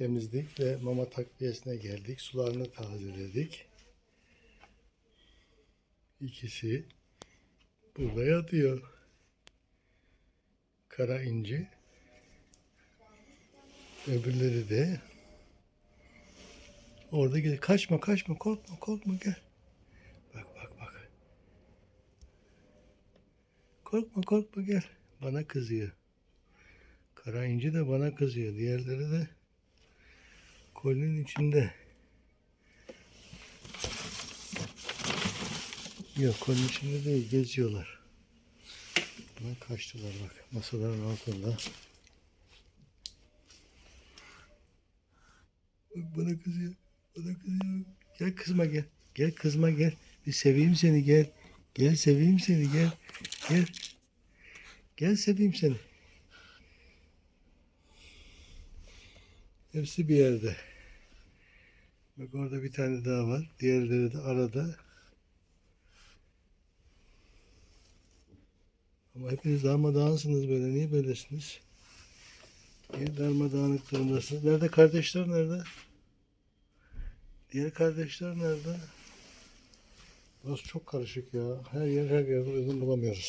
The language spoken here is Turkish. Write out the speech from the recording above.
temizlik ve mama takviyesine geldik. Sularını tazeledik. İkisi burada yatıyor. Kara inci. Öbürleri de orada gel. Kaçma kaçma korkma korkma gel. Bak bak bak. Korkma korkma gel. Bana kızıyor. Kara inci de bana kızıyor. Diğerleri de kolinin içinde. Yok kolinin içinde değil. Geziyorlar. Buna kaçtılar bak. Masaların altında. Bak bana kızıyor. Bana kızıyor. Gel kızma gel. Gel kızma gel. Bir seveyim seni gel. Gel seveyim seni gel. Gel. Gel seveyim seni. Hepsi bir yerde. Bak orada bir tane daha var. Diğerleri de arada. Ama hepiniz darmadağınsınız böyle. Niye böylesiniz? Niye darmadağınık durumdasınız? Nerede kardeşler nerede? Diğer kardeşler nerede? Burası çok karışık ya. Her yer her yerde uygun bulamıyoruz.